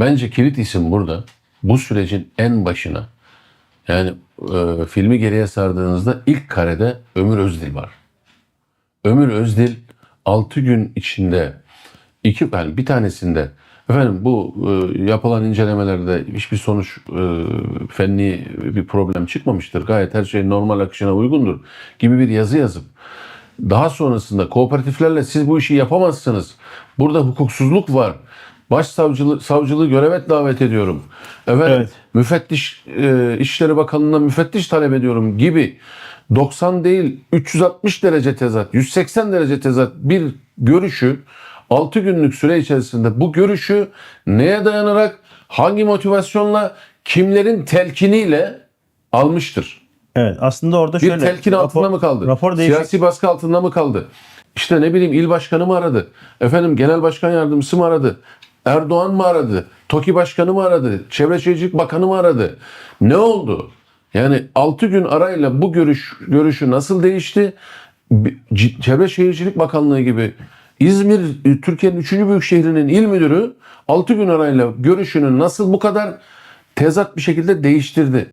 Bence kilit isim burada bu sürecin en başına yani e, filmi geriye sardığınızda ilk karede Ömür Özdil var. Ömür Özdil 6 gün içinde iki yani bir tanesinde efendim bu e, yapılan incelemelerde hiçbir sonuç e, fenli bir problem çıkmamıştır. Gayet her şey normal akışına uygundur gibi bir yazı yazıp daha sonrasında kooperatiflerle siz bu işi yapamazsınız. Burada hukuksuzluk var. Başsavcılığı savcılığı göreve davet ediyorum. Efendim, Evet. müfettiş e, İşleri Bakanlığı'na müfettiş talep ediyorum gibi 90 değil 360 derece tezat, 180 derece tezat bir görüşü 6 günlük süre içerisinde bu görüşü neye dayanarak, hangi motivasyonla, kimlerin telkiniyle almıştır? Evet aslında orada Bir şöyle. telkin altında rapor- mı kaldı? Rapor değişik. Siyasi baskı altında mı kaldı? İşte ne bileyim il başkanı mı aradı? Efendim genel başkan yardımcısı mı aradı? Erdoğan mı aradı? TOKİ başkanı mı aradı? Çevre Şehircilik Bakanı mı aradı? Ne oldu? Yani 6 gün arayla bu görüş görüşü nasıl değişti? Çevre Şehircilik Bakanlığı gibi İzmir e, Türkiye'nin 3. büyük şehrinin il müdürü 6 gün arayla görüşünü nasıl bu kadar tezat bir şekilde değiştirdi?